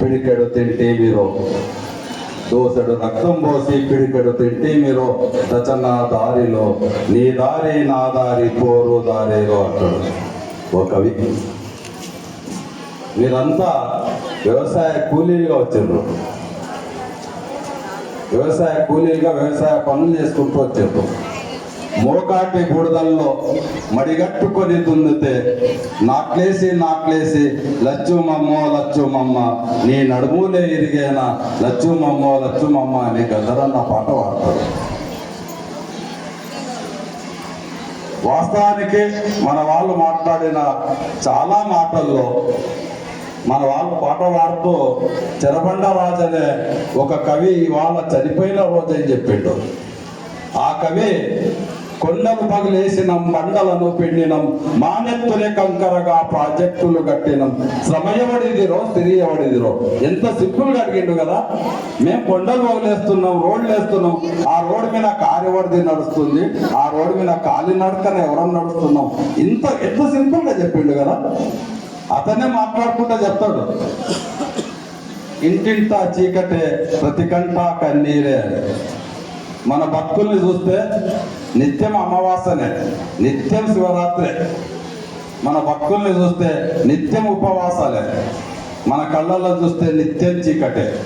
పిడికెడు తింటే మీరు. దోసడు రక్తం పోసి పిడికెడు తింటే మీరు. రచన దారిలో నీ దారి నా దారి పోరు దారేలో అంటాడు. ఓ కవి. మీరంతా వ్యవసాయ కూలీలుగా వచ్చిండ్రు వ్యవసాయ కూలీలుగా వ్యవసాయ పనులు చేసుకుంటూ వచ్చారు మోకాటి బుడదల్లో మడిగట్టుకొని దున్నితే నాట్లేసి నాట్లేసి లచ్చుమమ్మో లచ్చుమమ్మ నీ నడుములే ఇరిగేనా లచ్చుమమ్మో లచ్చుమమ్మ అని గదరన్న పాట పాడతారు. వాస్తవానికి మన వాళ్ళు మాట్లాడిన చాలా మాటల్లో మన వాళ్ళు పాట పాడుతూ చెరబండ రాజు అనే ఒక కవి ఇవాళ చనిపోయిన రోజు అని చెప్పిండు. ఆ కవి కొండలు పగిలేసినం మండలను పిండినం మానెత్తులే కంకరగా ప్రాజెక్టులు కట్టినం. శ్రమయబడిదిరో తిరియబడిదిరో ఎంత సింపుల్ అడిగిండు కదా. మేము కొండలు పగిలేస్తున్నాం రోడ్లు వేస్తున్నాం. ఆ రోడ్డు మీద కార్యవర్ది నడుస్తుంది. ఆ రోడ్డు మీద కాలి నడకన ఎవరం నడుస్తున్నాం. ఇంత ఎంత సింపుల్గా చెప్పిండు కదా. అతనే మాట్లాడుకుంటా చెప్తాడు. ఇంటింట చీకటే ప్రతి కంట కన్నీరే మన భక్తుల్ని చూస్తే నిత్యం అమావాసనే నిత్యం శివరాత్రే. మన భక్తుల్ని చూస్తే నిత్యం ఉపవాసాలే. మన కళ్ళల్లో చూస్తే నిత్యం చీకటే.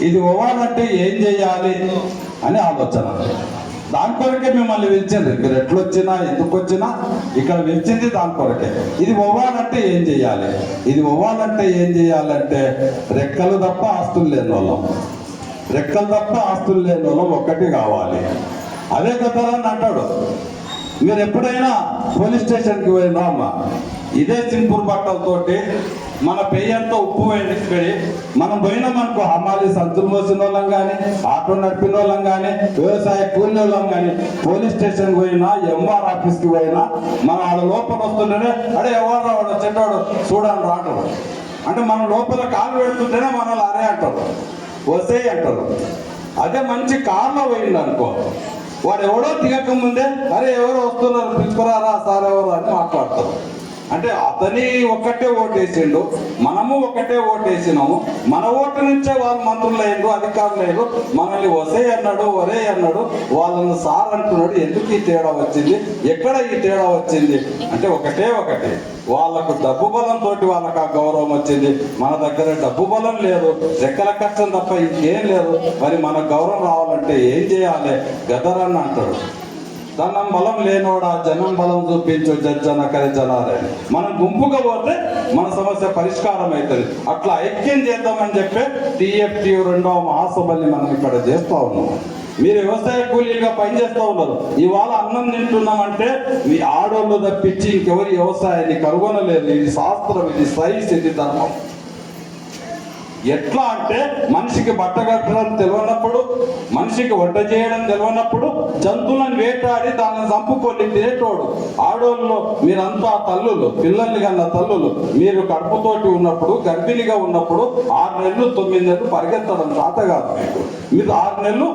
ఇది ఇవ్వాలంటే ఏం చేయాలి అని ఆలోచన. దాని కొరకే మిమ్మల్ని పిలిచింది మీరు ఎట్లొచ్చినా ఎందుకు వచ్చినా ఇక్కడ పిలిచింది దాని కొరకే. ఇది ఇవ్వాలంటే ఏం చేయాలి? ఇది ఇవ్వాలంటే ఏం చేయాలంటే రెక్కలు తప్ప ఆస్తులు లేని వాళ్ళం. రెక్కలు తప్ప ఆస్తులు లేని వాళ్ళం ఒక్కటి కావాలి. అదే కదా అంటాడు. మీరు ఎప్పుడైనా పోలీస్ స్టేషన్కి పోయినా అమ్మ ఇదే సింపుల్ బట్టలతోటి మన పెయ్యంతో ఉప్పు వేయించుకొని మనం పోయినామనుకో అమ్మాలి సంతులు మోసిన వాళ్ళం కానీ ఆటో నడిపిన వాళ్ళం కానీ వ్యవసాయ కూలిన వాళ్ళం కానీ పోలీస్ స్టేషన్కి పోయినా ఎంఆర్ ఆఫీస్కి పోయినా మన వాళ్ళ లోపల వస్తుంటేనే అడే ఎవరు రావడం చెడ్డాడు చూడండి రాటడు అంటే మన లోపల కాలు పెడుతుంటేనే మనల్ని అరే అంటారు వసే అంటారు. అదే మంచి కార్లో పోయింది అనుకో వాడు ఎవడో దిగక ముందే అరే ఎవరో వస్తున్నారు పిలుచుకురారా సార్ ఎవరు అని మాట్లాడతారు అంటే అతని ఒక్కటే ఓటేసిండు మనము ఒకటే ఓటేసినాము మన ఓటు నుంచే వాళ్ళు మంత్రులు అయ్యారు అధికారులు అయ్యారు మనల్ని వసే అన్నాడు ఒరే అన్నాడు వాళ్ళని సార్ అంటున్నాడు ఎందుకు ఈ తేడా వచ్చింది ఎక్కడ ఈ తేడా వచ్చింది? అంటే ఒకటే ఒకటి వాళ్ళకు డబ్బు బలం తోటి వాళ్ళకి ఆ గౌరవం వచ్చింది మన దగ్గర డబ్బు బలం లేదు రెక్కల కష్టం తప్ప ఇంకేం లేదు మరి మన గౌరవం రావాలంటే ఏం చేయాలి? గదరన్న అంటాడు. ధనం బలం లేనోడా జనం బలం చూపించు జజ్జన కరిజనారే మనం గుంపుగా పోతే మన సమస్య పరిష్కారం అవుతుంది అట్లా ఐక్యం చేద్దామని చెప్పి టీఎఫ్టీ రెండవ మహాసభల్ని మనం ఇక్కడ చేస్తూ ఉన్నాం. మీరు వ్యవసాయ కూలీలుగా పనిచేస్తూ ఉన్నారు. ఇవాళ అన్నం తింటున్నామంటే మీ ఆడోళ్ళు తప్పించి ఇంకెవరి వ్యవసాయాన్ని కనుగొనలేదు ఇది శాస్త్రం ఇది సైన్స్ ఇది ధర్మం. ఎట్లా అంటే మనిషికి బట్ట కట్టడం తెలియనప్పుడు మనిషికి వంట చేయడం తెలియనప్పుడు జంతువులను వేటాడి దాన్ని చంపుకొని తినేటోడు. ఆడోళ్ళు మీరంతా తల్లులు పిల్లల్ని కన్నా తల్లులు మీరు కడుపుతోటి ఉన్నప్పుడు గర్భిణిగా ఉన్నప్పుడు ఆరు నెలలు తొమ్మిది నెలలు పరిగెత్తడం చేత కాదు మీకు. మీరు ఆరు నెలలు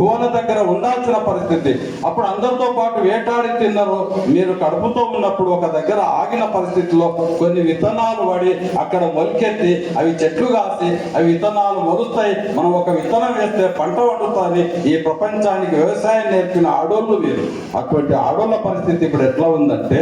గోన దగ్గర ఉండాల్సిన పరిస్థితి. అప్పుడు అందరితో పాటు వేటాడి తిన్నారు. మీరు కడుపుతో ఉన్నప్పుడు ఒక దగ్గర ఆగిన పరిస్థితిలో కొన్ని విత్తనాలు పడి అక్కడ మొలికెత్తి అవి చెట్లు కాసి అవి విత్తనాలు మొలుస్తాయి మనం ఒక విత్తనం వేస్తే పంట వండుతుంది. ఈ ప్రపంచానికి వ్యవసాయం నేర్పిన ఆడోళ్ళు వీరు. అటువంటి ఆడోళ్ళ పరిస్థితి ఇప్పుడు ఎట్లా ఉందంటే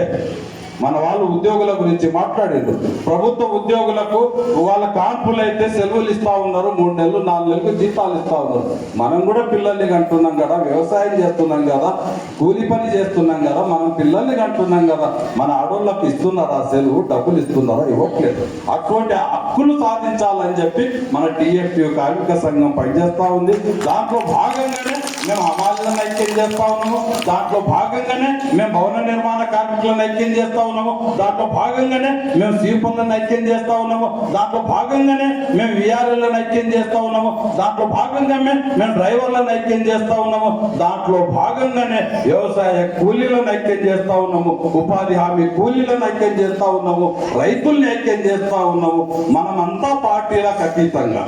మన వాళ్ళు ఉద్యోగుల గురించి మాట్లాడిండు ప్రభుత్వ ఉద్యోగులకు వాళ్ళ కాన్పులు అయితే సెలవులు ఇస్తా ఉన్నారు మూడు నెలలు నాలుగు నెలలకు జీతాలు ఇస్తా ఉన్నారు. మనం కూడా పిల్లల్ని కంటున్నాం కదా వ్యవసాయం చేస్తున్నాం కదా కూలి పని చేస్తున్నాం కదా మనం పిల్లల్ని కంటున్నాం కదా. మన ఆడోళ్ళకి ఇస్తున్నారా సెలవు డబ్బులు ఇస్తున్నారా? ఇవ్వట్లేదు. అటువంటి హక్కులు సాధించాలని చెప్పి మన టీఎఫ్టీ కార్మిక సంఘం పనిచేస్తా ఉంది. దాంట్లో భాగంగానే మేము అమాలను ఐక్యం చేస్తా ఉన్నాము. దాంట్లో భాగంగానే మేము భవన నిర్మాణ కార్మికులను ఐక్యం చేస్తా ఉన్నాము. దాంట్లో భాగంగానే మేము సీపర్లను ఐక్యం చేస్తా ఉన్నాము. దాంట్లో భాగంగానే మేము విఆర్ఎల్లను ఐక్యం చేస్తా ఉన్నాము. దాంట్లో భాగంగానే మేము డ్రైవర్లను ఐక్యం చేస్తా ఉన్నాము. దాంట్లో భాగంగానే వ్యవసాయ కూలీలను ఐక్యం చేస్తా ఉన్నాము. ఉపాధి హామీ కూలీలను ఐక్యం చేస్తా ఉన్నాము. రైతుల్ని ఐక్యం చేస్తా ఉన్నాము. మనమంతా పార్టీలకు అతీతంగా.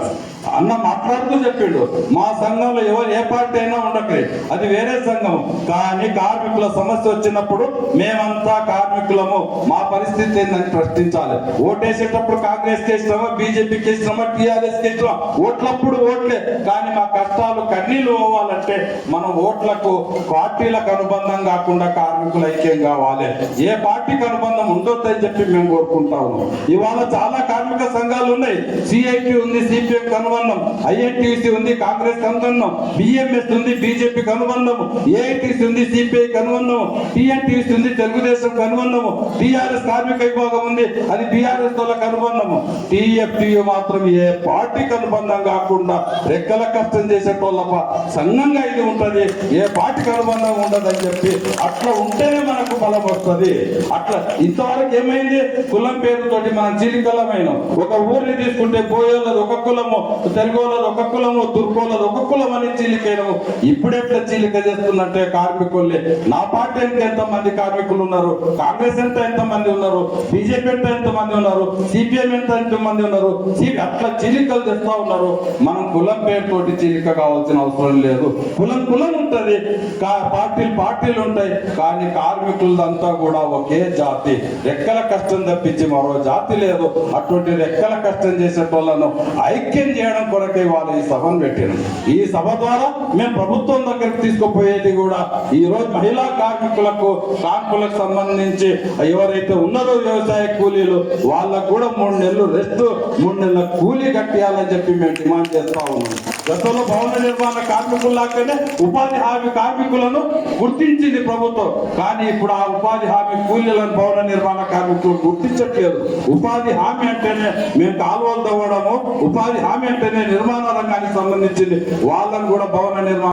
అన్న మాట్లాడుతూ చెప్పిండు. మా సంఘంలో ఎవరు ఏ పార్టీ అయినా ఉండకే అది వేరే సంఘం. కానీ కార్మికుల సమస్య వచ్చినప్పుడు మేమంతా కార్మికులము. మా పరిస్థితి ఏందని ప్రశ్నించాలి. ఓటేసేటప్పుడు కాంగ్రెస్ చేసినామా బీజేపీకి వేసినామా టీఆర్ఎస్ వేసినామా ఓట్లప్పుడు ఓట్లే. కానీ మా కష్టాలు కన్నీళ్ళు పోవాలంటే మనం ఓట్లకు పార్టీలకు అనుబంధం కాకుండా కార్మికులు ఐక్యం కావాలి. ఏ పార్టీకి అనుబంధం ఉండొద్దని చెప్పి మేము కోరుకుంటా ఉన్నాం. ఇవాళ చాలా కార్మిక సంఘాలు ఉన్నాయి. సిఐటి ఉంది సిపిఎం అనుబంధం. ఐఎన్టీసీ ఉంది కాంగ్రెస్ అనుబంధం. బిఎంఎస్ ఉంది బీజేపీకి అనుబంధం. ఏఐటీసీ ఉంది సిపిఐ అనుబంధం. టిఎన్టీసీ ఉంది తెలుగుదేశం కనుబంధము టిఆర్ఎస్ కార్మిక విభాగం ఉంది అది టిఆర్ఎస్ తోల అనుబంధము టిఎఫ్టియు మాత్రం ఏ పార్టీకి అనుబంధం కాకుండా రెక్కల కష్టం చేసేటోళ్ళ సంఘంగా ఇది ఉంటుంది. ఏ పార్టీకి అనుబంధం ఉండదని చెప్పి అట్లా ఉంటేనే మనకు బలం వస్తుంది. అట్లా ఇంతవరకు ఏమైంది? కులం పేరుతోటి మనం చీలికలమైన ఒక ఊరిని తీసుకుంటే పోయేళ్ళది ఒక కులము. తెలుగు వాళ్ళది ఒక కులము తుర్కోళ్ళది ఒక కులం అని చీలికేయడము ఇప్పుడెట్లా చీలిక చేస్తున్నట్టే కార్మికుల్ని. నా పార్టీ ఎంత ఎంతమంది కార్మికులు ఉన్నారు? కాంగ్రెస్ ఎంత ఎంతమంది ఉన్నారు? బీజేపీ ఎంత ఎంతమంది ఉన్నారు? సిపిఎం ఎంత ఎంతమంది ఉన్నారు? అట్లా చీలికలు తెస్తా ఉన్నారు. మనం కులం పేరుతోటి చీలిక కావాల్సిన అవసరం లేదు. కులం కులం ఉంటుంది. కా- పార్టీలు పార్టీలు ఉంటాయి. కానీ కార్మికులదంతా కూడా ఒకే జాతి. రెక్కల కష్టం తప్పించి మరో జాతి లేదు. అటువంటి రెక్కల కష్టం చేసే వాళ్ళను ఐక్యం చేయడం చేయడం కొరకే వాళ్ళు ఈ సభను పెట్టిన ఈ సభ ద్వారా మేము ప్రభుత్వం దగ్గరికి తీసుకుపోయేది కూడా ఈ రోజు మహిళా కార్మికులకు కార్మికులకు సంబంధించి ఎవరైతే ఉన్నారో వ్యవసాయ కూలీలు వాళ్ళకు కూడా మూడు నెలలు రెస్ట్ మూడు నెలల కూలీ కట్టియాలని చెప్పి మేము డిమాండ్ చేస్తా ఉన్నాం. గతంలో భవన నిర్మాణ కార్మికుల్లాగానే ఉపాధి హామీ కార్మికులను గుర్తించింది ప్రభుత్వం. కానీ ఇప్పుడు ఆ ఉపాధి హామీ కూలీలను భవన నిర్మాణ కార్మికులు గుర్తించట్లేదు. ఉపాధి హామీ అంటేనే మేము కాలువలు తవ్వడము ఉపాధి హామీ అంటేనే నిర్మాణ రంగానికి సంబంధించింది. వాళ్ళను కూడా భవన నిర్మాణ